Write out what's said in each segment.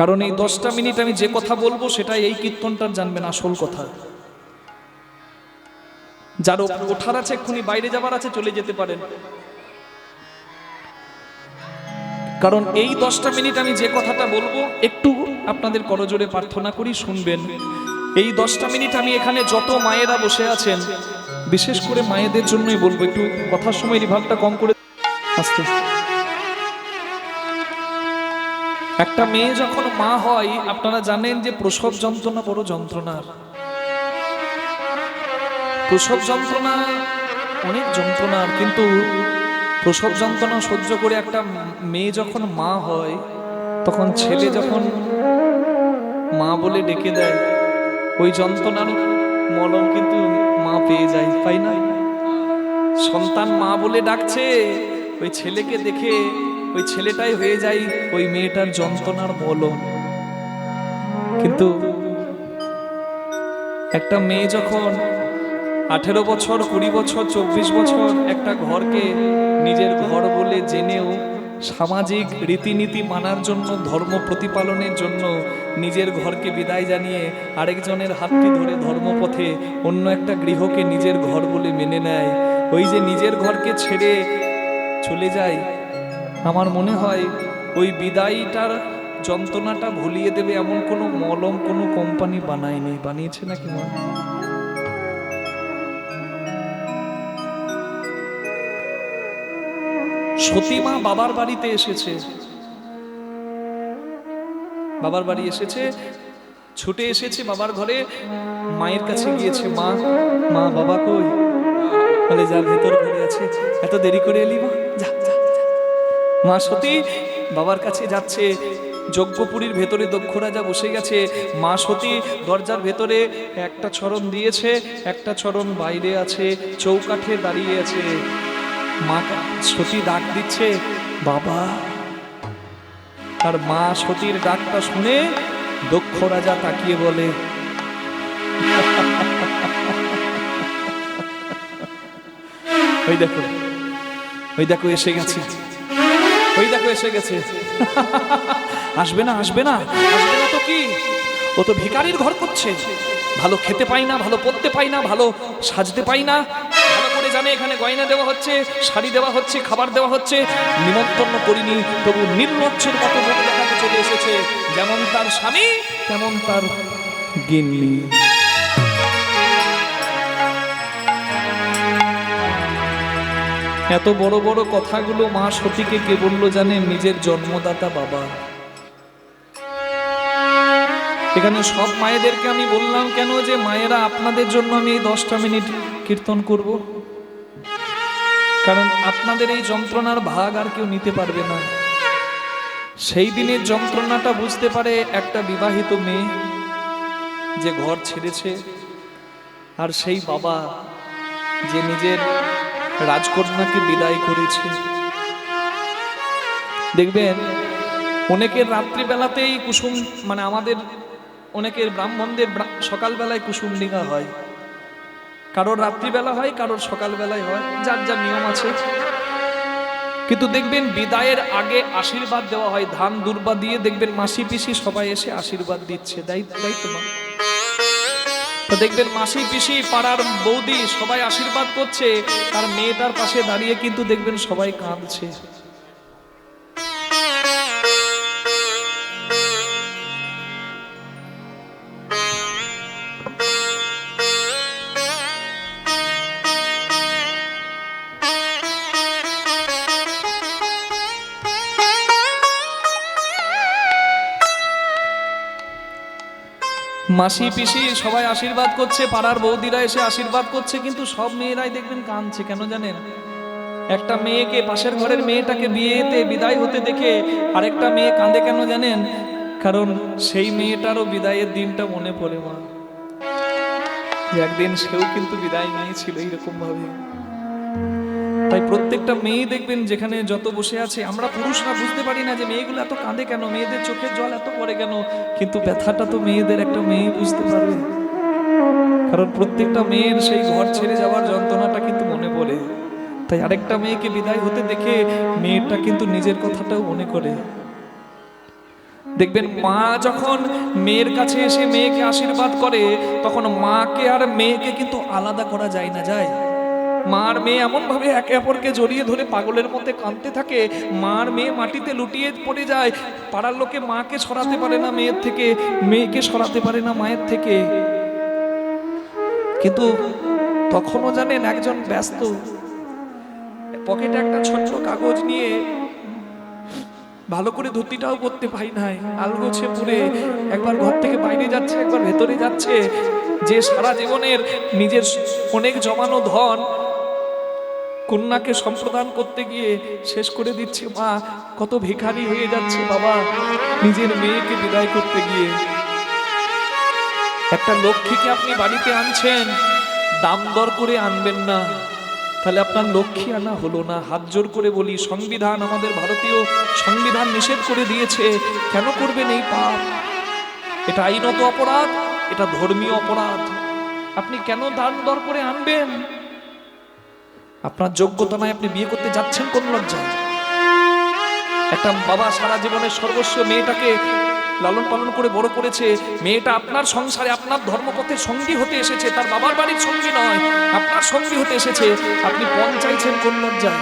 কারণ এই দশটা মিনিট আমি যে কথা বলব সেটা এই কীর্তনটার জানবেন আসল কথা। যার ওঠার আছে, এক্ষুনি বাইরে যাবার আছে, চলে যেতে পারেন। কারণ এই দশটা মিনিট আমি যে কথাটা বলব, একটু আপনাদের করজোরে প্রার্থনা করি, শুনবেন। এই দশটা মিনিট আমি এখানে যত মায়েরা বসে আছেন, বিশেষ করে মায়েদের জন্যই বলব, একটু কথার সময় রিভাবটা কম করে আস্তে। একটা মেয়ে যখন মা হয়, আপনারা জানেন যে প্রসব যন্ত্রণা বড় যন্ত্রণার প্রসব যন্ত্রণা অনেক যন্ত্রণার কিন্তু প্রসব যন্ত্রণা সহ্য করে একটা মেয়ে যখন মা হয়, তখন ছেলে যখন মা বলে ডেকে দেয়, ওই যন্ত্রণার মলম কিন্তু মা পেয়ে যায়, তাই না? সন্তান মা বলে ডাকছে, ওই ছেলেকে দেখে ওই ছেলেটাই হয়ে যায় ওই মেয়েটার যন্ত্রণার মলম কিন্তু একটা মেয়ে যখন আঠেরো বছর, কুড়ি বছর, চব্বিশ বছর একটা ঘরকে নিজের ঘর বলে জেনেও সামাজিক রীতিনীতি মানার জন্য, ধর্ম প্রতিপালনের জন্য নিজের ঘরকে বিদায় জানিয়ে আরেকজনের হাতটি ধরে ধর্মপথে অন্য একটা গৃহকে নিজের ঘর বলে মেনে নেয়। ওই যে নিজের ঘরকে ছেড়ে চলে যায় আমার মনে হয় ওই বিদায়টার যন্ত্রণাটা ভুলিয়ে দেবে এমন কোনো মলম কোনো কোম্পানি বানায়নি, বানিয়েছে নাকি মা? সতীমা বাবার বাড়িতে এসেছে। বাবার বাড়ি এসেছে, ছুটে এসেছে বাবার ঘরে, মায়ের কাছে গিয়েছে, মা মা বাবা কই? বলে যা ভেতর ঘরে আছে। এত দেরি করে এলি মা, যা। মা সতী, বাবার কাছে যাচ্ছে, যজ্ঞপুরীর ভেতরে দক্ষ রাজা বসে গেছে। মা সতী, দরজার ভেতরে একটা চরণ দিয়েছে, একটা চরণ বাইরে আছে, চৌকাঠে দাঁড়িয়ে আছে। মা সতী ডাক দিচ্ছে, বাবা। আর মা সতীর ডাকটা শুনে দক্ষ রাজা তাকিয়ে বলে, ওই দেখো ওই দেখো, এসে গেছে। ওই দেখো এসে গেছে। আসবে না আসবে না আসবে না তো কি? ও তো ভিকারির ঘর করছে। ভালো খেতে পাই না, ভালো পড়তে পাই না, ভালো সাজতে পাই না। ভালো করে জানে এখানে গয়না দেওয়া হচ্ছে, শাড়ি দেওয়া হচ্ছে, খাবার দেওয়া হচ্ছে। নিমন্ত্রণ করিনি, তবু নির্লজ্জের মতো চলে এসেছে। যেমন তার স্বামী, তেমন তার গিন্নি। এত বড় বড় কথাগুলো মা সতীকে কে বলল জানে? নিজের জন্মদাতা বাবা। এখানে সব মায়েদেরকে আমি বললাম, কেন যে মায়েরা আপনাদের জন্য আমি এই দশটা মিনিট কীর্তন করব? কারণ আপনাদের এই যন্ত্রণার ভাগ আর কেউ নিতে পারবে না। সেই দিনের যন্ত্রণাটা বুঝতে পারে একটা বিবাহিত মেয়ে যে ঘর ছেড়েছে, আর সেই বাবা যে নিজের রাজকন্যাকে বিদায় করেছে। দেখবেন, অনেকের রাত্রিবেলাতেই কুসুম মানে আমাদের, অনেকের ব্রাহ্মণদের সকালবেলায় কুসুম ডিঙা হয়। কারোর রাত্রিবেলা হয়, কারোর সকালবেলায় হয়, যার যা নিয়ম আছে। কিন্তু দেখবেন, বিদায়ের আগে আশীর্বাদ দেওয়া হয়, ধান দুর্বা দিয়ে দেখবেন মাসি পিসি সবাই এসে আশীর্বাদ দিচ্ছে। তো মা? তো দেখবেন মাসি পিসি, পাড়ার বৌদি সবাই আশীর্বাদ করছে, আর মেয়েটার পাশে দাঁড়িয়ে কিন্তু দেখবেন সবাই কাঁদছে। মাসি পিসি সবাই আশীর্বাদ করছে, পাড়ার বৌদিরা এসে আশীর্বাদ করছে, কিন্তু সব মেয়েরাই দেখবেন কাঁদছে, কেন জানেন? একটা মেয়েকে, পাশের ঘরের মেয়েটাকে বিয়েতে বিদায় হতে দেখে আরেকটা মেয়ে কাঁদে কেন জানেন? কারণ সেই মেয়েটারও বিদায়ের দিনটা মনে পড়ে, মা। একদিন সেও কিন্তু বিদায় নিয়েছিল এইরকম ভাবে তাই প্রত্যেকটা মেয়ে দেখবেন যেখানে যত বসে আছে, আমরা পুরুষরা বুঝতে পারি না যে মেয়েগুলো এত কাঁদে কেন, মেয়েদের চোখের জল এত পড়ে কেন, কিন্তু ব্যথাটা তো মেয়েদের, একটা মেয়ে বুঝতে পারবে। কারণ প্রত্যেকটা মেয়ের সেই ঘর ছেড়ে যাওয়ার যন্ত্রণাটা কিন্তু মনে পড়ে। তাই আরেকটা মেয়েকে বিদায় হতে দেখে মেয়েটা কিন্তু নিজের কথাটাও মনে করে। দেখবেন মা যখন মেয়ের কাছে এসে মেয়েকে আশীর্বাদ করে, তখন মাকে আর মেয়েকে কিন্তু আলাদা করা যায় না, যায়। মার মেয়ে এমনভাবে একে অপরকে জড়িয়ে ধরে পাগলের মধ্যে কাঁদতে থাকে, মার মেয়ে মাটিতে লুটিয়ে পড়ে যায়। পাড়ার লোকে মাকে সরাতে পারে না মেয়ের থেকে, মেয়েকে সরাতে পারে না মায়ের থেকে। কিন্তু তখনও জানেন একজন ব্যস্ত, পকেটে একটা ছোট্ট কাগজ নিয়ে ভালো করে ধুতিটাও করতে পাই নাই। আলগোছে পুরে একবার ঘর থেকে বাইরে যাচ্ছে, একবার ভেতরে যাচ্ছে। যে সারা জীবনের নিজের অনেক জমানো ধন কন্যাকে সম্প্রদান করতে গিয়ে শেষ করে দিচ্ছে, মা, কত ভিখারি হয়ে যাচ্ছে বাবা। নিজের মেয়েকে বিদায় করতে গিয়ে। একটা লক্ষ্মীকে আপনি বাড়িতে আনছেন, দাম দর করে আনবেন না। তাহলে আপনার লক্ষ্মী আনা হলো না। হাত জোর করে বলি, সংবিধান আমাদের ভারতীয় সংবিধান নিষেধ করে দিয়েছে। কেন করবেন এই পাপ? এটা আইনত অপরাধ, এটা ধর্মীয় অপরাধ। আপনি কেন দান দর করে আনবেন? আপনার যোগ্যতা নয় আপনি বিয়ে করতে যাচ্ছেন কোন লজ্জায়? একটা বাবা সারা জীবনের সর্বস্ব মেয়েটাকে লালন পালন করে বড় করেছে, মেয়েটা আপনার সংসারে আপনার ধর্মপথের সঙ্গী হতে এসেছে, তার বাবার বাড়ির সঙ্গী নয়, আপনার সঙ্গী হতে এসেছে। আপনি পণ চাইছেন কোন লজ্জায়?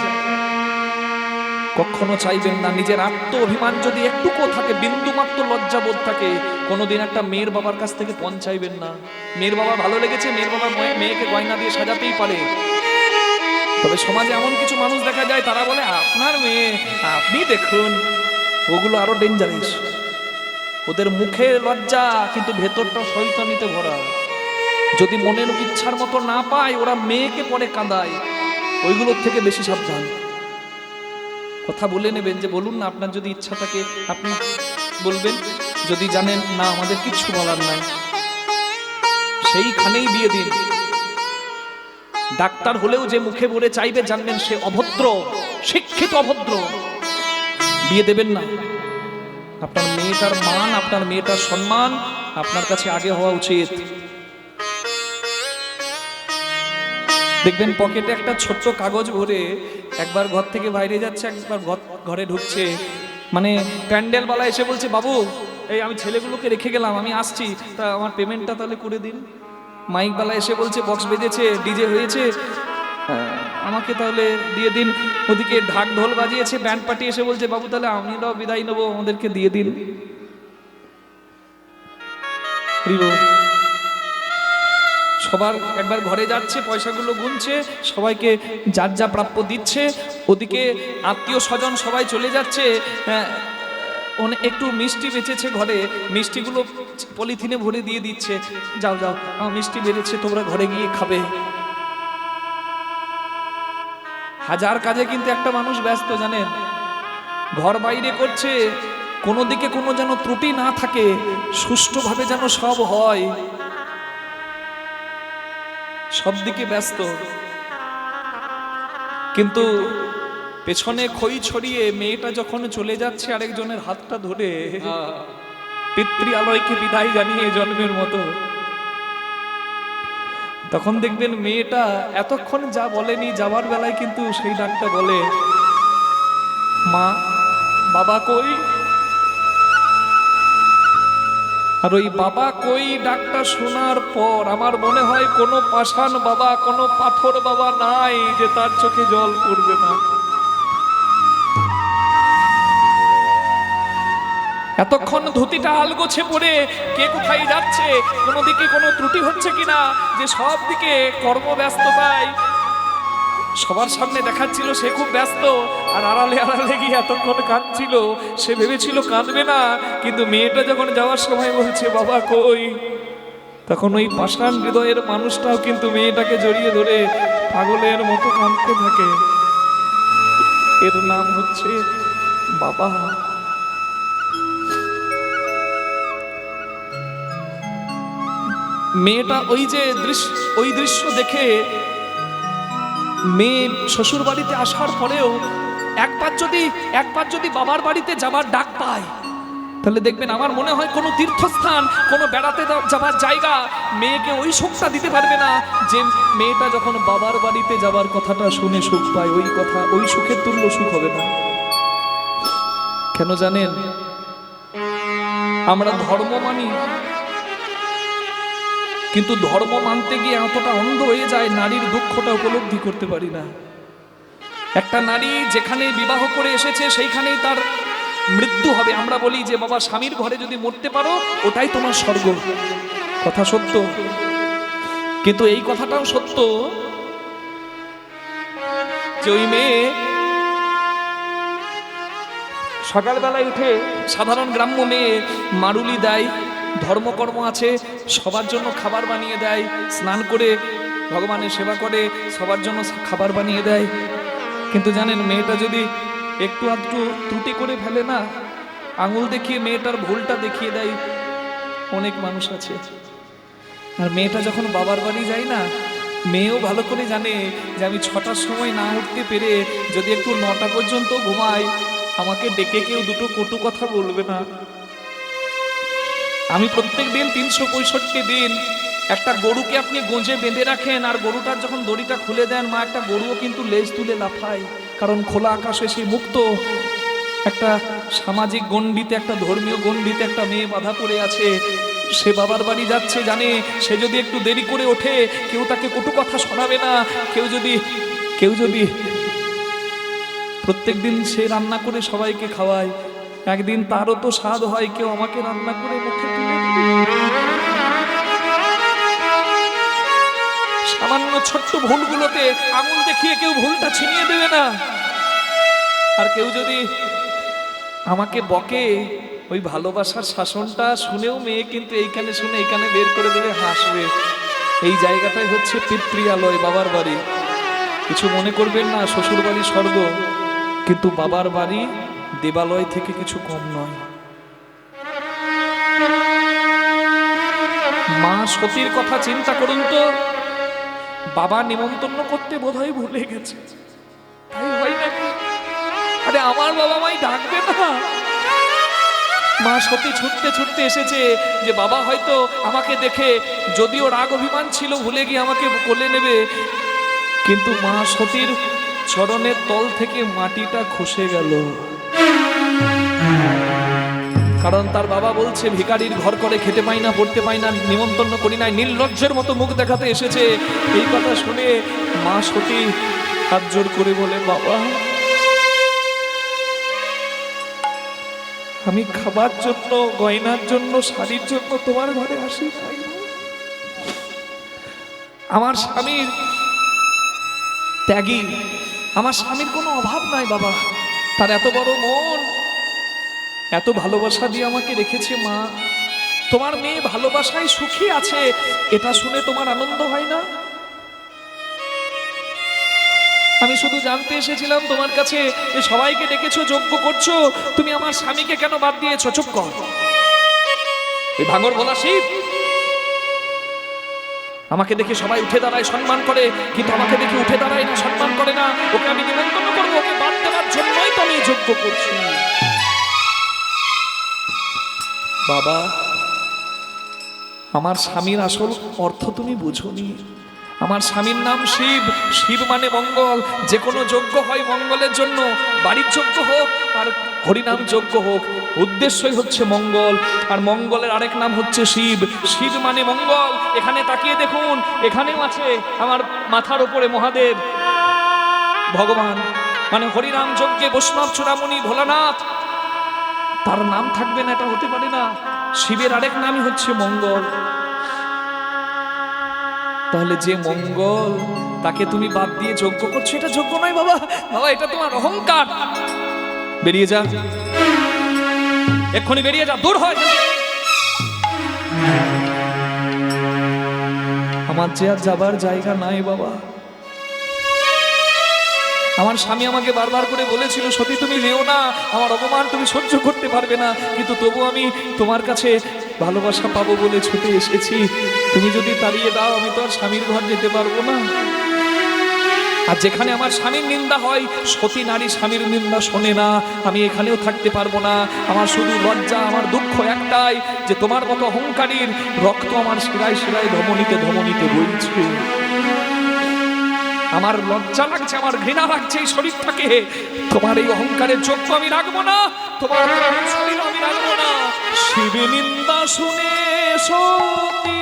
কখনো চাইবেন না, নিজের আত্ম অভিমান যদি একটুকু থাকে বিন্দু মাত্র লজ্জাবোধ থাকে, কোনোদিন একটা মেয়ের বাবার কাছ থেকে পণ চাইবেন না। মেয়ের বাবা ভালো লেগেছে, মেয়ের বাবা মেয়ে- মেয়েকে গয়না দিয়ে সাজাতেই পারে। তবে সমাজে এমন কিছু মানুষ দেখা যায়, তারা বলে, আপনার মেয়ে, আপনি দেখুন, ওগুলো আরও ডেঞ্জারাস ওদের মুখে লজ্জা, কিন্তু ভেতরটা শৈতানিতে ভরা। যদি মনের ইচ্ছার মতো না পায়, ওরা মেয়েকে পরে কাঁদায়। ওইগুলোর থেকে বেশি সাবধান। কথা বলে নেবেন যে, বলুন না, আপনার যদি ইচ্ছা থাকে আপনি বলবেন, যদি জানেন, না, আমাদের কিচ্ছু বলার নাই। সেইখানেই বিয়ে দিন। ডাক্তার হলেও যে মুখে বলে চাইবে জানবেন সে অভদ্র, শিক্ষিত অভদ্র। বিয়ে দেবেন না। আপনার মেয়েটার মান, আপনার মেয়েটার সম্মান আপনার কাছে আগে হওয়া উচিত। দেখবেন পকেটে একটা ছোট্ট কাগজ ভরে একবার ঘর থেকে বাইরে যাচ্ছে, একবার ঘর- ঢুকছে। মানে প্যান্ডেলওয়ালা এসে বলছে, বাবু, এই আমি ছেলেগুলোকে রেখে গেলাম, আমি আসছি। তা আমার পেমেন্টটা তাহলে করে দিন। মাইকবালা এসে বলছে বক্স বেজেছে ডিজে হয়েছে। হ্যাঁ, আমাকে তাহলে দিয়ে দিন। ওদিকে ঢাক ঢোল বাজিয়েছে ব্যান্ড পার্টি এসে বলছে বাবু তাহলে আমরাও বিদায় নেব আমাদেরকে দিয়ে দিন। সবার একবার ঘরে যাচ্ছে পয়সাগুলো গুনছে সবাইকে যার যা প্রাপ্য দিচ্ছে। ওদিকে আত্মীয় স্বজন সবাই চলে যাচ্ছে। একটু মিষ্টি বেঁচেছে ঘরে, মিষ্টিগুলো পলিথিনে ভরে দিয়ে দিচ্ছে। যাও যাও মিষ্টি বেড়েছে, তোমরা ঘরে গিয়ে খাবে। হাজার কাজে কিন্তু একটা মানুষ ব্যস্ত, জানেন? ঘর বাইরে করছে, কোনো দিকে কোনো যেন ত্রুটি না থাকে, সুষ্ঠুভাবে যেন সব হয়। সব দিকে ব্যস্ত। কিন্তু পেছনে খই ছড়িয়ে মেয়েটা যখন চলে যাচ্ছে আরেকজনের হাতটা ধরে পিতৃ আলয়কে বিদায় জানিয়ে জন্মের মতো। তখন দেখবেন মেয়েটা এতক্ষণ যা বলেনি যাওয়ার বেলায় কিন্তু সেই ডাকটা বলে মা বাবা কই? আর ওই বাবা কই? ডাকটা শোনার পর আমার মনে হয় কোনো পাষাণ বাবা কোনো পাথর বাবা নাই যে তার চোখে জল পড়বে না। এতক্ষণ ধুতিটা আলগোছে পড়ে কে কোথায় যাচ্ছে, কোনো দিকে কোনো ত্রুটি হচ্ছে কিনা, যে সব দিকে কর্মব্যস্ততায় সবার সামনে দেখাচ্ছিল সে খুব ব্যস্ত, আর আড়ালে আড়ালে গিয়ে এতক্ষণ কাঁদছিল। সে ভেবেছিল কাঁদবে না, কিন্তু মেয়েটা যখন যাওয়ার সময় বলছে, বাবা কই? তখন ওই পাষাণ হৃদয়ের মানুষটাও কিন্তু মেয়েটাকে জড়িয়ে ধরে পাগলের মতো কাঁদতে থাকে। এর নাম হচ্ছে বাবা। মেয়েটা ওই যে দৃশ্য, ওই দৃশ্য দেখে মেয়ে শ্বশুর বাড়িতে আসার পরেও একবার যদি একবার যদি বাবার বাড়িতে যাবার ডাক পায়, তাহলে দেখবেন আমার মনে হয় কোনো তীর্থস্থান, কোনো বেড়াতে যাবার জায়গা মেয়েকে ওই সুখটা দিতে পারবে না যে মেয়েটা যখন বাবার বাড়িতে যাবার কথাটা শুনে সুখ পায়, ওই কথা, ওই সুখের তুল্য সুখ হবে না। কেন জানেন? আমরা ধর্ম মানি কিন্তু ধর্ম মানতে গিয়ে এতটা অন্ধ হয়ে যায়, নারীর দুঃখটা উপলব্ধি করতে পারি না। একটা নারী যেখানে বিবাহ করে এসেছে, সেইখানেই তার মৃত্যু হবে। আমরা বলি যে, বাবা, স্বামীর ঘরে যদি মরতে পারো, ওটাই তোমার স্বর্গ। কথা সত্য। কিন্তু এই কথাটাও সত্য যে ওই মেয়ে সকালবেলায় উঠে সাধারণ গ্রাম্য মেয়ে মারুলি দেয়। ধর্মকর্ম আছে, সবার জন্য খাবার বানিয়ে দেয়, স্নান করে ভগবানের সেবা করে, সবার জন্য খাবার বানিয়ে দেয়। কিন্তু জানেন, মেয়েটা যদি একটু আধটু ত্রুটি করে ফেলে না, আঙুল দেখিয়ে মেয়েটার ভুলটা দেখিয়ে দেয়, অনেক মানুষ আছে। আর মেয়েটা যখন বাবার বাড়ি যায় না, মেয়েও ভালো করে জানে যে আমি ছটার সময় না উঠতে পেরে যদি একটু নটা পর্যন্ত ঘুমাই, আমাকে ডেকে কেউ দুটো কটু কথা বলবে না। আমি প্রত্যেক দিন তিনশো পঁয়ষট্টি দিন একটা গরুকে আপনি গোঁজে বেঁধে রাখেন আর গরুটার যখন দড়িটা খুলে দেন, মা, একটা গরুও কিন্তু লেজ তুলে লাফায়। কারণ খোলা আকাশে সে মুক্ত। একটা সামাজিক গণ্ডিতে, একটা ধর্মীয় গণ্ডিতে একটা মেয়ে বাধা পড়ে আছে। সে বাবার বাড়ি যাচ্ছে, জানে। সে যদি একটু দেরি করে ওঠে, কেউ তাকে কটু কথা শোনাবে না। কেউ যদি কেউ যদি প্রত্যেক দিন সে রান্না করে সবাইকে খাওয়ায়, একদিন তারও তো স্বাদ হয়, কেউ আমাকে রান্না করে মুখে। সামান্য ছোট্ট ভুলগুলোতে আঙুল দেখিয়ে কেউ ভুলটা ছিনিয়ে দেবে না। আর কেউ যদি আমাকে বকে, ওই ভালোবাসার শাসনটা শুনেও মেয়ে কিন্তু এইখানে শুনে এইখানে বের করে দেবে, হাসবে। এই জায়গাটাই হচ্ছে পিতৃয়ালয় বাবার বাড়ি। কিছু মনে করবেন না শ্বশুর বাড়ি স্বর্গ। কিন্তু বাবার বাড়ি দেবালয় থেকে কিছু কম নয়। মা সতীর কথা চিন্তা করুন তো। বাবা নিমন্ত্রণ করতে বোধহয় ভুলে গেছে। আরে আমার বাবা মাই ডাকবে না। মা সতী ছুটতে ছুটতে এসেছে যে, বাবা, হয়তো আমাকে দেখে যদিও রাগ অভিমান ছিল, ভুলে গিয়ে আমাকে কোলে নেবে। কিন্তু মা সতীর চরণের তল থেকে মাটিটা খসে গেল। কারণ তার বাবা বলছে ভিকারির ঘর করে খেতে পাই না, পড়তে পাই না, নিমন্ত্রণ করি নাই নির্লজ্জের মতো মুখ দেখাতে এসেছে। এই কথা শুনে মা সতী হাত জোর করে বলে, বাবা, আমি খাবার জন্য, গয়নার জন্য, শাড়ির জন্য তোমার ঘরে আসি আমার স্বামীর ত্যাগী, আমার স্বামীর কোনো অভাব নাই, বাবা। তার এত বড় মন এত ভালোবাসা দিয়ে আমাকে রেখেছে মা। তোমার মেয়ে ভালোবাসায় সুখী আছে, এটা শুনে তোমার আনন্দ হয় না? আমি শুধু জানতে এসেছিলাম তোমার কাছে যে সবাইকে ডেকেছো, যোগ্য করছ, তুমি আমার স্বামীকে কেন বাদ দিয়েছ? চুপ কর। এই ভাঙর ভোলা শিব। আমাকে দেখে সবাই উঠে দাঁড়ায়, সম্মান করে, কিন্তু আমাকে দেখে উঠে দাঁড়ায় না, সম্মান করে না। ওকে আমি নিমন্ত্রণ করব, ওকে বাদ দেওয়ার জন্যই তো আমি যোগ্য করছি। বাবা, আমার স্বামীর আসল অর্থ তুমি বুঝোনি। আমার স্বামীর নাম শিব। শিব মানে মঙ্গল। যে কোনো যজ্ঞ হয় মঙ্গলের জন্য। বাড়ির যজ্ঞ হোক আর হরিনাম যজ্ঞ হোক, উদ্দেশ্যই হচ্ছে মঙ্গল। আর মঙ্গলের আরেক নাম হচ্ছে শিব। শিব মানে মঙ্গল। এখানে তাকিয়ে দেখুন, এখানেও আছে আমার মাথার ওপরে মহাদেব। ভগবান মানে হরিনাম যজ্ঞে বৈষ্ণব চূড়ামণি ভোলানাথ। তার নাম থাকবে না, এটা হতে পারে না। শিবের আরেক নামই হচ্ছে মঙ্গল। তাহলে যে মঙ্গল, তাকে তুমি বাদ দিয়ে যোগ্য করছ, এটা যোগ্য নয় বাবা। বাবা, এটা তোমার অহংকার। বেরিয়ে যা। এক্ষুনি বেরিয়ে যা, দূর হয়। আমার যে আর যাবার জায়গা নাই বাবা। আমার স্বামী আমাকে বারবার করে বলেছিল সত্যি তুমি যেও না, আমার অপমান তুমি সহ্য করতে পারবে না। কিন্তু তবু আমি তোমার কাছে ভালোবাসা পাবো বলে ছুটে এসেছি। তুমি যদি তাড়িয়ে দাও, আমি তো আর স্বামীর ঘর যেতে পারব না। আর যেখানে আমার স্বামীর নিন্দা হয়, সতী নারী স্বামীর নিন্দা শোনে না। আমি এখানেও থাকতে পারব না। আমার শুধু লজ্জা, আমার দুঃখ একটাই যে তোমার মতো অহংকারীর রক্ত আমার শিরায় শিরায় ধমনীতে ধমনীতে বইছে। আমার লজ্জা লাগছে, আমার ঘৃণা লাগছে এই শরীরটাকে। তোমার এই অহংকারের যোগ্য আমি রাখব না, তোমার শরীর আমি রাখব না। শিবিনিন্দা শুনে সতী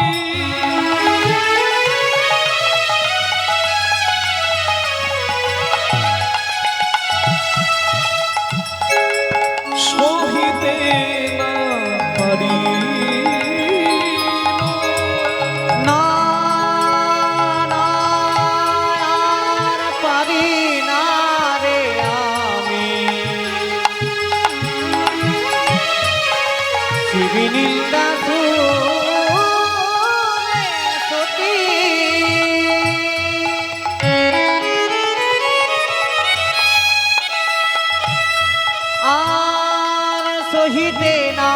না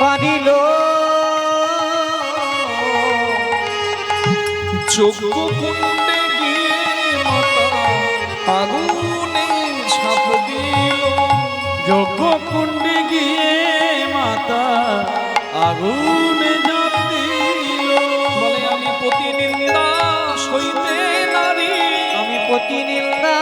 পারিল যোগ্য কুণ্ডে গিয়ে মাতা আগুনে ছাপ দিল। যোগ্য কুণ্ডে গিয়ে মাতা আগুনে ঝাঁপ দিল। বলে আমি প্রতিনিন্দা সইতে নারী। আমি প্রতি নিন্দা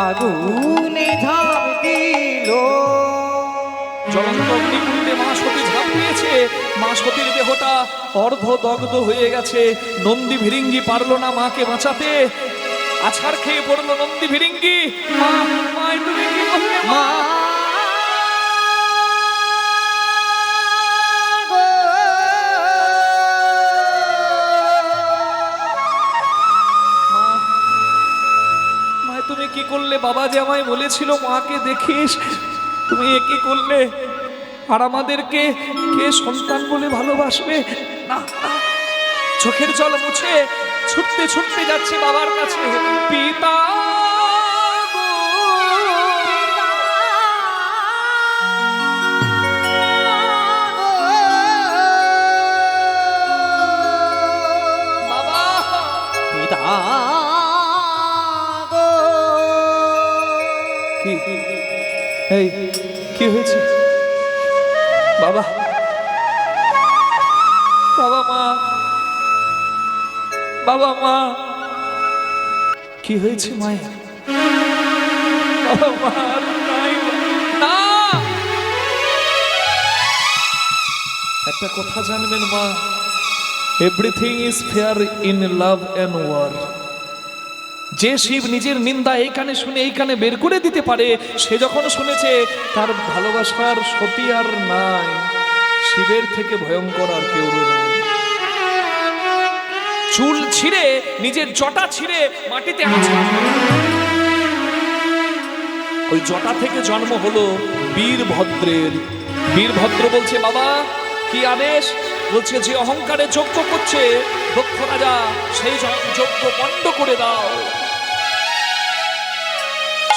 আগুনে ঝাঁপ দিল জ্বলন্ত অগ্নিকুণ্ডে দিয়েছে। মা সতীর দেহটা অর্ধ দগ্ধ হয়ে গেছে। নন্দী ভিরিঙ্গি পারল না মাকে বাঁচাতে। আছাড় খেয়ে পড়ল নন্দী ভিরিঙ্গি। মা মা মা বাবা যে আমায় বলেছিল, মাকে দেখিস, তুমি একে করলে? আর আমাদেরকে কে সন্তান বলে ভালোবাসবে? না। চোখের জল মুছে ছুটতে ছুটতে যাচ্ছে বাবার কাছে। পিতা! কি? এই, কি হয়েছে? বাবা। বাবা মা। বাবা মা। কি হয়েছে মায়ের? বাবা মা একটা কথা জানবেন মা। Everything is fair in love and war যে শিব নিজের নিন্দা এইখানে শুনে এইখানে বের করে দিতে পারে, সে যখন শুনেছে, তার ভালোবাসার সতী আর নাই। শিবের থেকে ভয়ঙ্কর আর কেউ চুল ছিঁড়ে, নিজের জটা ছিঁড়ে মাটিতে আছাড় ওই জটা থেকে জন্ম হলো বীরভদ্রের। বীরভদ্র বলছে, বাবা, কি আদেশ? বলছে যে অহংকারে যজ্ঞ করছে দক্ষ রাজা সেই যজ্ঞ বন্ধ করে দাও।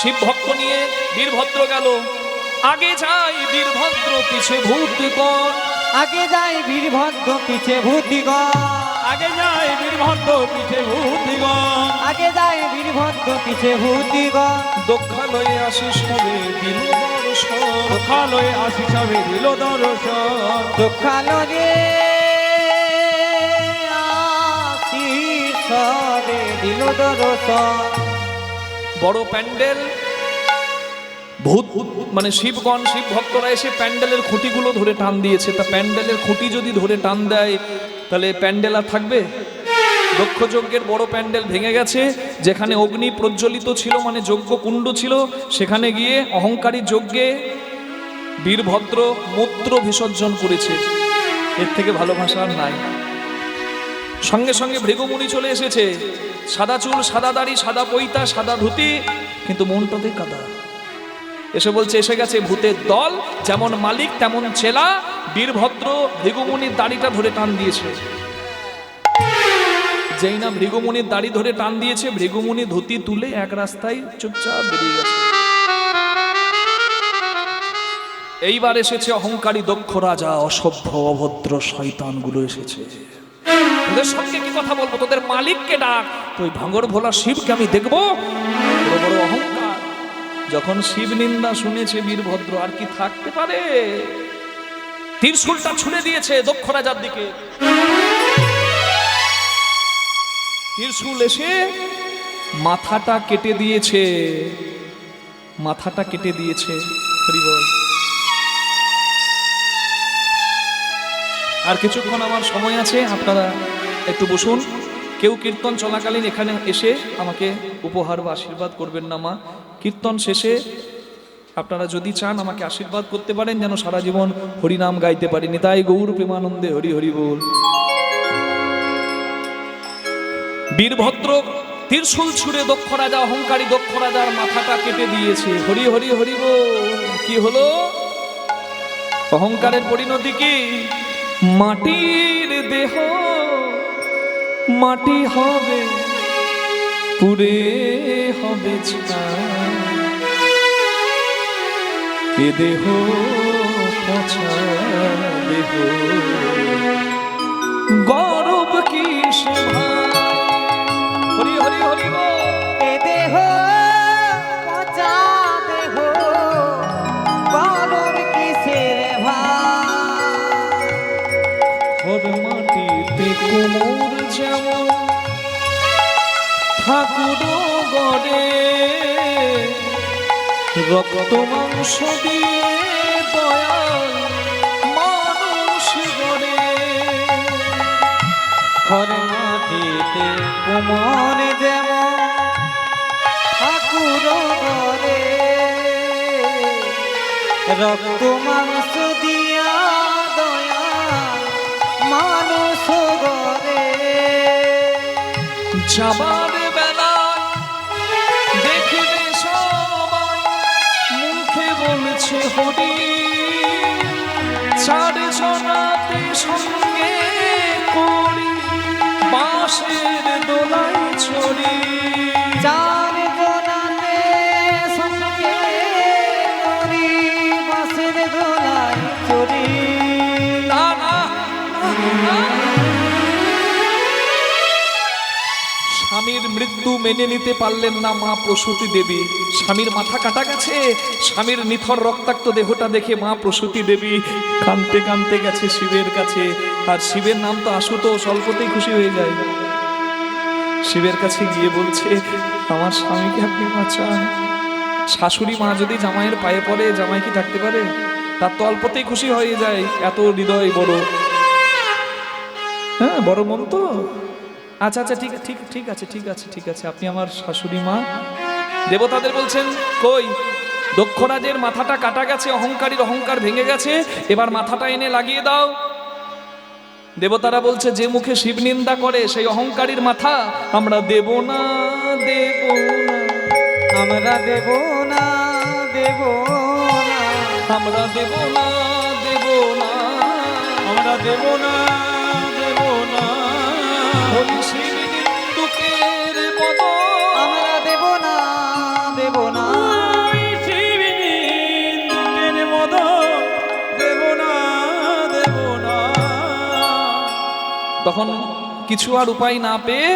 শিব ভক্ত নিয়ে বীরভদ্র গেল। আগে যাই বীরভদ্র পিছে ভূতগণ। আগে যাই বীরভদ্র পিছে ভূতিগণ। আগে যায় বীরভদ্র পিছে ভূতিগণ। আগে যাই বীরভদ্র পিছে ভূতিগণ। দক্ষালয়ে আসি সবে দিল দর্শন। সকালয়ে আশিস হবে দিল দর্শন। দুঃখালো বড় প্যান্ডেল। ভূত মানে শিবগণ শিব ভক্তরা এসে প্যান্ডেলের খুঁটিগুলো ধরে টান দিয়েছে। তা প্যান্ডেলের খুঁটি যদি ধরে টান দেয়, তাহলে প্যান্ডেল আর থাকবে? দক্ষ যজ্ঞের বড় প্যান্ডেল ভেঙে গেছে, যেখানে অগ্নি প্রজ্বলিত ছিল মানে যজ্ঞ কুণ্ড ছিল, সেখানে গিয়ে অহংকারী যজ্ঞে বীরভদ্র মূত্র বিসর্জন করেছে। এর থেকে ভালোবাসা আর নাই। সঙ্গে সঙ্গে ভৃগুমুনি চলে এসেছে। সাদা চুল, সাদা দাড়ি, সাদা পৈতা, সাদা ধুতি, কিন্তু মনটাতে কাদা। এসে বলছে, এসে গেছে ভূতের দল, যেমন মালিক, তেমন চেলা, বীরভদ্র ভৃগুমুনির দাড়িটা ধরে টান দিয়েছে। যেই না ভৃগুমুনির দাড়ি ধরে টান দিয়েছে, ভৃগুমুনি ধুতি তুলে এক রাস্তায় চুপচাপ বেরিয়ে গেছে। এইবার এসেছে অহংকারী দক্ষ রাজা, অসভ্য, অভদ্র শয়তানগুলো এসেছে। তোদের সঙ্গে কি কথা বলব? তোদের মালিককে ডাক। তো ওই ভাঙর ভোলা শিবকে আমি দেখব? বড় বড় অহংকার। যখন শিব নিন্দা শুনেছে বীরভদ্র আর কি থাকতে পারে? তীরশুলটা ছুড়ে দিয়েছে দক্ষ রাজার দিকে। তীরশুল এসে মাথাটা কেটে দিয়েছে। মাথাটা কেটে দিয়েছে হরি আর কিছুক্ষণ আমার সময় আছে, আপনারা একটু বসুন। কেউ কীর্তন চলাকালীন এখানে এসে আমাকে উপহার বা আশীর্বাদ করবেন না, মা। কীর্তন শেষে আপনারা যদি চান আমাকে আশীর্বাদ করতে পারেন, যেন সারা জীবন হরিনাম গাইতে পারি তাই গৌর প্রেমানন্দে হরি হরি বল। বীরভদ্র তীরশুল ছুড়ে দক্ষ রাজা, অহংকারী দক্ষ রাজার মাথাটা কেটে দিয়েছে। হরি হরি হরি বল। কি হলো? অহংকারের পরিণতি কি? মাটির দেহ মাটি হবে পুরে হবে। এ দেহ দেহ গরব কি সে ঠাকুর গড়ে রক্ত মাংস দিয়ে দয়াল মানুষ গড়ে ঘর মাটিতে কোমর যেমন ঠাকুর ঘরে রক্ত মাংস দিয়া দয়া মানুষ গরে যাবার বলছে মৃত্যু মেনে নিতে পারলেন না মা প্রসূতি দেবী। স্বামীর মাথা কাটা গেছে, স্বামীর নিথর রক্তাক্ত দেহটা দেখে মা প্রসূতি দেবী কানতে কানতে গেছে শিবের কাছে। আর শিবের নাম তো আশুতোষ, অল্পতেই খুশি হয়ে যায়। শিবের কাছে গিয়ে বলছে, আমার স্বামীকে আপনি বাঁচান। শাশুড়ি মা যদি জামাইয়ের পায়ে পড়ে, জামাই কি থাকতে পারে? তার তো অল্পতেই খুশি হয়ে যায়, এত হৃদয় বড়। হ্যাঁ বড় মন তো। আচ্ছা আচ্ছা ঠিক ঠিক ঠিক আছে ঠিক আছে ঠিক আছে। আপনি আমার শাশুড়ি মা। দেবতাদের বলছেন কই দক্ষরাজের মাথাটা কাটা গেছে অহংকারীর অহংকার ভেঙে গেছে এবার মাথাটা এনে লাগিয়ে দাও। দেবতারা বলছে যে মুখে শিব নিন্দা করে সেই অহংকারীর মাথা আমরা দেব না দেব না। আমরা দেব না দেব না। আমরা দেব না দেব না। আমরা দেব না। তখন কিছু আর উপায় না পেয়ে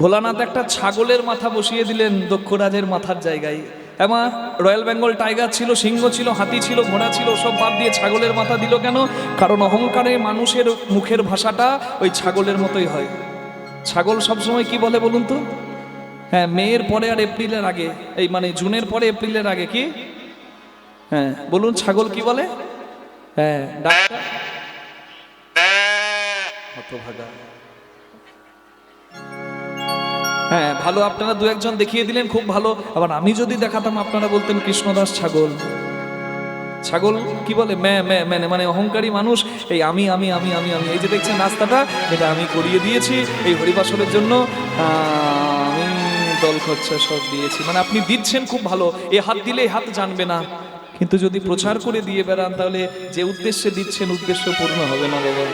ভোলানাথ একটা ছাগলের মাথা বসিয়ে দিলেন দক্ষরাজের মাথার জায়গায়। এমা রয়্যাল বেঙ্গল টাইগার ছিল সিংহ ছিল হাতি ছিল ঘোড়া ছিল সব বাদ দিয়ে ছাগলের মাথা দিল কেন? কারণ অহংকারে মানুষের মুখের ভাষাটা ওই ছাগলের মতোই হয়। ছাগল সবসময় কি বলে বলুন তো? হ্যাঁ মেয়ের পরে আর এপ্রিলের আগে এই মানে জুনের পরে এপ্রিলের আগে কি? হ্যাঁ বলুন ছাগল কি বলে? হ্যাঁ ডাক্তার? হতভাগা। হ্যাঁ ভালো আপনারা দু একজন দেখিয়ে দিলেন, খুব ভালো। আবার আমি যদি দেখাতাম, আপনারা বলতেন কৃষ্ণদাস ছাগল। ছাগল কি বলে? ম্যা ম্যা মানে মানে অহংকারী মানুষ। এই আমি আমি আমি আমি আমি, এই যে দেখছেন রাস্তাটা এটা আমি করিয়ে দিয়েছি এই হরিবাসরের জন্য। আমি দল খরচা সব দিয়েছি। মানে আপনি দিচ্ছেন খুব ভালো। এ হাত দিলে হাত জানবে না। কিন্তু যদি প্রচার করে দিয়ে বেড়ান, তাহলে যে উদ্দেশ্যে দিচ্ছেন, উদ্দেশ্য পূর্ণ হবে না, বাবা।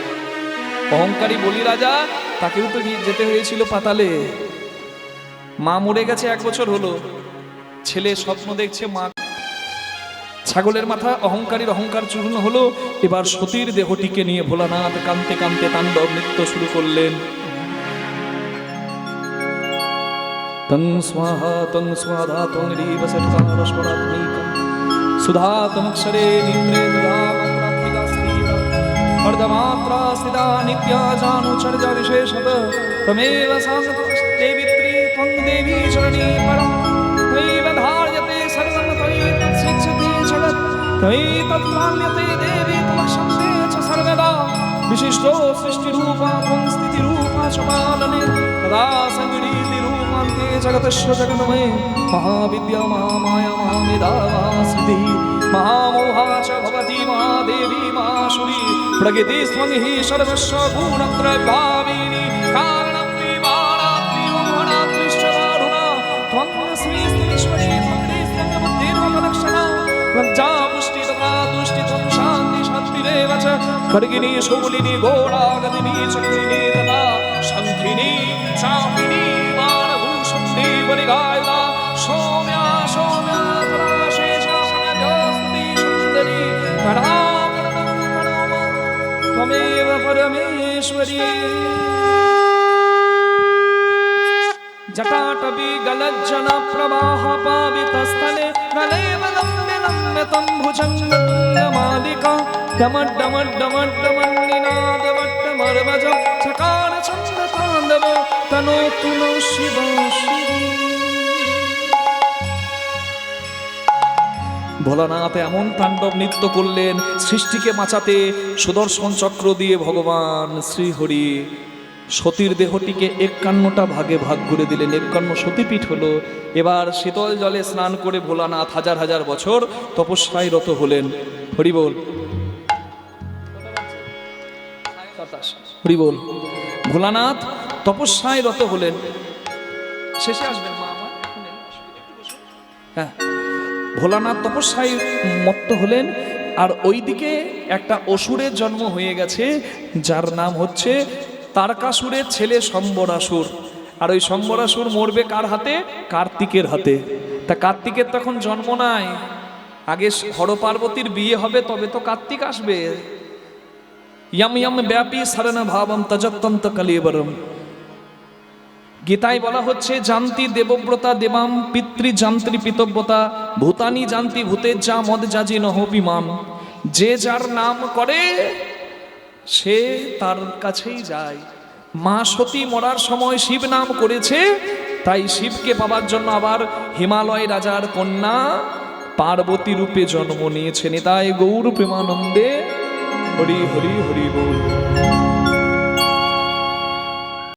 অহংকারী বলি রাজা, তাকেও তো যেতে হয়েছিল পাতালে। মা মরে গেছে এক বছর হলো। ছেলে স্বপ্ন দেখছে মা। ছাগলের মাথা অহংকারীর অহংকার চূর্ণ হলো। এবার সতীর দেহটিকে নিয়ে ভোলানাথ কানতে কানতে তাণ্ডব নৃত্য শুরু করলেন। তং স্বাহা, তং স্বাধা তং অর্ধমাত্রা স্থিতা নিত্যা বিশেষত তমেব त्वं देवी शरणी परं त्वयैव धार्यते सर्वं त्वयि तत्सिच्यते जगत् त्वयि तत्मान्यते देवी त्वमक्षन्ते च सर्वदा विशिष्टो सृष्टिरूपा त्वं स्थितिरूपा च पालने तदा सङ्गीतिरूपान्ते जगतस्य जगन्मये महाविद्या महामाया महामेधा महास्मृतिः महामोहा च भवति महादेवी महाशुरी प्रकृतिस्त्वं हि सर्वस्व गुणत्रयभाविनी कारणप्रिमाणात्रिमोहनात्रिश्च खड्गिनी शूलिनी घोडागदिनी चक्रिणी तथा शङ्खिनी चापिनी बाणभूषुण्डी बलिगायला सौम्या सौम्या तथा शेषा समजस्ति सुन्दरी कणाकणमा त्वमेव परमेश्वरी जटाटवी गलज्जन प्रवाह पावितस्थले गले वलम्बिलम्बितं भुजङ्गमालिका डमड्डमड्डमड्डमन्निनादवट्टमर्वज चकार चन्द्रताण्डव तनोतु नो शिव शिव ভোলানাথ এমন তাণ্ডব নৃত্য করলেন সৃষ্টিকে বাঁচাতে সুদর্শন চক্র দিয়ে ভগবান শ্রীহরি সতীর দেহটিকে একান্নটা ভাগে ভাগ করে দিলেন। একান্ন সতীপীঠ হলো। এবার শীতল জলে স্নান করে ভোলানাথ হাজার হাজার বছর তপস্যায় রত হলেন। হরি বল। হরি বল। ভোলানাথ তপস্যায় রত হলেন। শেষে আসবেন। হ্যাঁ। ভোলানাথ তপস্যায় মত্ত হলেন। আর ওইদিকে একটা অসুরের জন্ম হয়ে গেছে, যার নাম হচ্ছে তারকাসুরের ছেলে সম্বরাসুর। আর ওই সম্বরাসুর মরবে কার হাতে? কার্তিকের হাতে। তা কার্তিকের তখন জন্ম নাই। আগে হর পার্বতীর বিয়ে হবে, তবে তো কার্তিক আসবে। ইয়ম ইয়ম ব্যাপী সরণ ভাবম তজত্তন্ত কলিবরম। গীতায় বলা হচ্ছে, জান্তি দেবব্রতা দেবাম, পিতৃ যান্ত্রী পিতব্যতা ভূতানি জান্তি ভূতের যা মদ যাজি নহপিমাম যে যার নাম করে সে তার কাছেই যায়। মা সতী মরার সময় শিব নাম করেছে, তাই শিবকে পাবার জন্য আবার হিমালয় রাজার কন্যা পার্বতী রূপে জন্ম নিয়েছে নেতায় গৌর প্রেমানন্দে হরি হরি হরি বল।